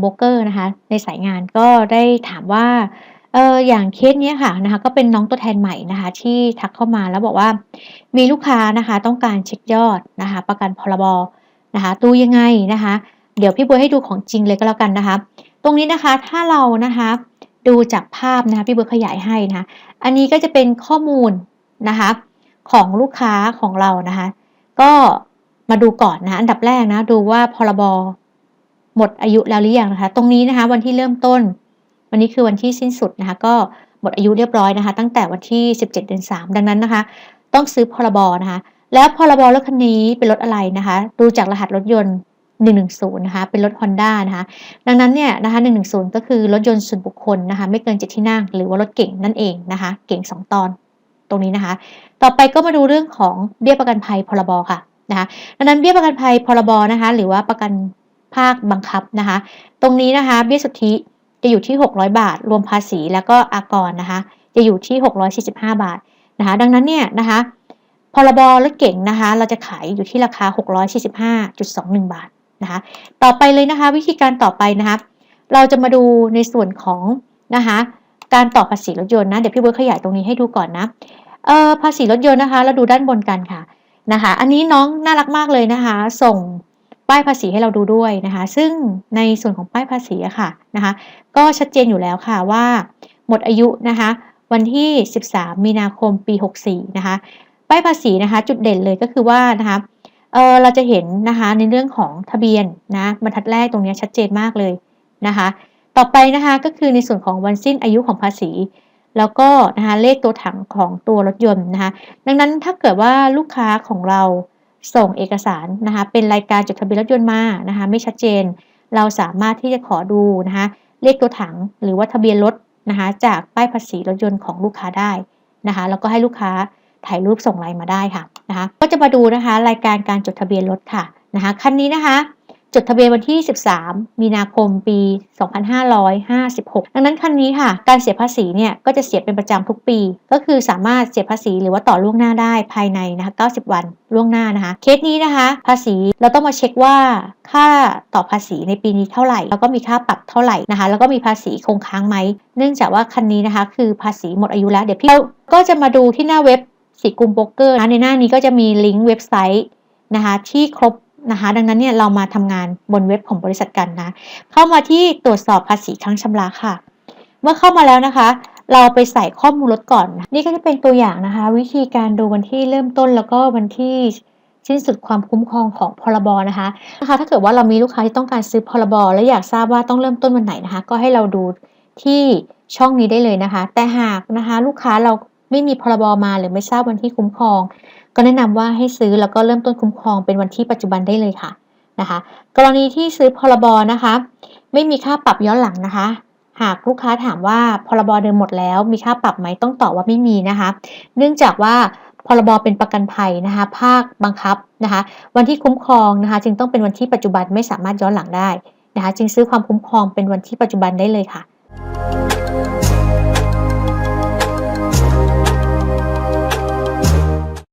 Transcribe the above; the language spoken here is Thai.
โบเกอร์นะคะ ในสายงานก็ได้ถามว่าเอออย่างเคสเนี้ยค่ะนะคะ ก็เป็นน้องตัวแทนใหม่นะคะ ที่ทักเข้ามาแล้วบอกว่า มีลูกค้านะคะ ต้องการเช็คยอดนะคะ ประกันพรบนะคะดูยังไงนะคะ เดี๋ยวพี่บัวให้ดูของจริงเลยก็แล้วกันนะคะ ตรงนี้นะคะถ้าเรานะคะดูจากภาพนะคะพี่บัวขยายให้นะคะ อันนี้ก็จะเป็นข้อมูลนะคะ ของลูกค้าของเรานะคะ ก็มาดูก่อนนะอันดับแรกนะดูว่าพรบ หมดอายุแล้วหรือยังนะคะ ตรงนี้นะคะ วันที่เริ่มต้น วันนี้คือวันที่สิ้นสุดนะคะ ก็หมดอายุเรียบร้อยนะคะ ตั้งแต่วันที่ 17 เดือน 3 ดังนั้นนะคะ ต้องซื้อพรบนะคะ แล้วพรบรถคันนี้เป็นรถอะไรนะคะ ดูจากรหัสรถยนต์ 110 นะคะ เป็นรถ Honda นะคะ ดังนั้นเนี่ยนะคะ 110 ก็คือรถยนต์ส่วนบุคคลนะคะ ไม่เกิน 7 ที่นั่ง หรือว่ารถเก่งนั่นเองนะคะ เก่ง 2 ตอน ตรงนี้นะคะ ต่อไปก็มาดูเรื่องของเบี้ยประกันภัยพรบค่ะนะคะดังนั้นเบี้ยประกันภัยพรบนะคะ หรือว่าประกัน ภาคบังคับนะคะ ตรงนี้นะคะเบี้ยสุทธิจะอยู่ที่ 600 บาท รวมภาษีแล้วก็อากรนะคะ จะอยู่ที่ 645 บาทนะคะ ดังนั้นเนี่ยนะคะพรบรถเก่งนะคะ เราจะขายอยู่ที่ราคา 645.21 บาทนะคะ ต่อไปเลยนะคะ วิธีการต่อไปนะคะ เราจะมาดูในส่วนของนะคะการต่อภาษีรถยนต์นะ เดี๋ยวพี่เบิร์ดขยายตรงนี้ให้ดูก่อนนะเอ่อภาษีรถยนต์นะคะ เราดูด้านบนกันค่ะนะคะ อันนี้น้องน่ารักมากเลยนะคะ ส่ง ป้ายภาษีให้เราดูด้วยนะคะ ซึ่งในส่วนของป้ายภาษีอะค่ะนะคะ ก็ชัดเจนอยู่แล้วค่ะว่า หมดอายุนะคะ วันที่ 13 มีนาคมปี 64 นะคะ ป้ายภาษีนะคะ จุดเด่นเลยก็คือว่านะคะเออเราจะเห็นนะคะในเรื่องของทะเบียนนะบรรทัดแรกตรงนี้ชัดเจนมากเลยนะคะ ต่อไปนะคะก็คือในส่วนของวันสิ้นอายุของภาษี แล้วก็นะคะเลขตัวถังของตัวรถยนต์นะคะ ดังนั้นถ้าเกิดว่าลูกค้าของเรา ส่งเอกสารนะคะเป็นรายการจดทะเบียนรถยนต์มานะคะไม่ชัดเจน เราสามารถที่จะขอดูนะคะเลขตัวถังหรือว่าทะเบียนรถนะคะจากป้ายภาษีรถยนต์ของลูกค้าได้นะคะแล้วก็ให้ลูกค้าถ่ายรูปส่งไลน์มาได้ค่ะนะคะก็จะมาดูนะคะรายการการจดทะเบียนรถค่ะนะคะคันนี้นะคะ จดทะเบียนวันที่ 13 มีนาคมปี 2556 ดังนั้นคันนี้ค่ะ การเสียภาษีเนี่ยก็จะเสียเป็นประจำทุกปี ก็คือสามารถเสียภาษีหรือว่าต่อล่วงหน้าได้ภายในนะคะ 90 วันล่วงหน้านะคะ เคสนี้นะคะ ภาษีเราต้องมาเช็คว่าค่าต่อภาษีในปีนี้เท่าไหร่ แล้วก็มีค่าปรับเท่าไหร่นะคะ แล้วก็มีภาษีคงค้างไหม เนื่องจากว่าคันนี้นะคะ คือภาษีหมดอายุแล้ว เดี๋ยวพี่ก็จะมาดูที่หน้าเว็บสีกุมโบรกเกอร์นะในหน้านี้ก็จะมีลิงก์เว็บไซต์นะคะที่ครบ นะคะดังนั้นเนี่ยเรามาทำงานบนเว็บของบริษัทกันนะ เข้ามาที่ตรวจสอบภาษีครั้งชำระค่ะ เมื่อเข้ามาแล้วนะคะ เราไปใส่ข้อมูลรถก่อนนะนี่ก็จะเป็นตัวอย่างนะคะ วิธีการดูวันที่เริ่มต้นแล้วก็วันที่สิ้นสุดความคุ้มครองของพรบนะคะนะคะ ถ้าเกิดว่าเรามีลูกค้าที่ต้องการซื้อพรบและอยากทราบว่าต้องเริ่มต้นวันไหนนะคะ ก็ให้เราดูที่ช่องนี้ได้เลยนะคะ แต่หากนะคะ ลูกค้าเรา ไม่มีพรบมาหรือไม่ทราบวันที่คุ้มครอง ก็แนะนำว่าให้ซื้อแล้วก็เริ่มต้นคุ้มครองเป็นวันที่ปัจจุบันได้เลยค่ะนะคะ กรณีที่ซื้อพรบนะคะ ไม่มีค่าปรับย้อนหลังนะคะ หากลูกค้าถามว่าพรบเดิมหมดแล้ว มีค่าปรับไหมต้องตอบว่าไม่มีนะคะ เนื่องจากว่าพรบเป็นประกันภัยนะคะ ภาคบังคับนะคะ วันที่คุ้มครองนะคะ จึงต้องเป็นวันที่ปัจจุบันไม่สามารถย้อนหลังได้นะคะ จึงซื้อความคุ้มครองเป็นวันที่ปัจจุบันได้เลยค่ะ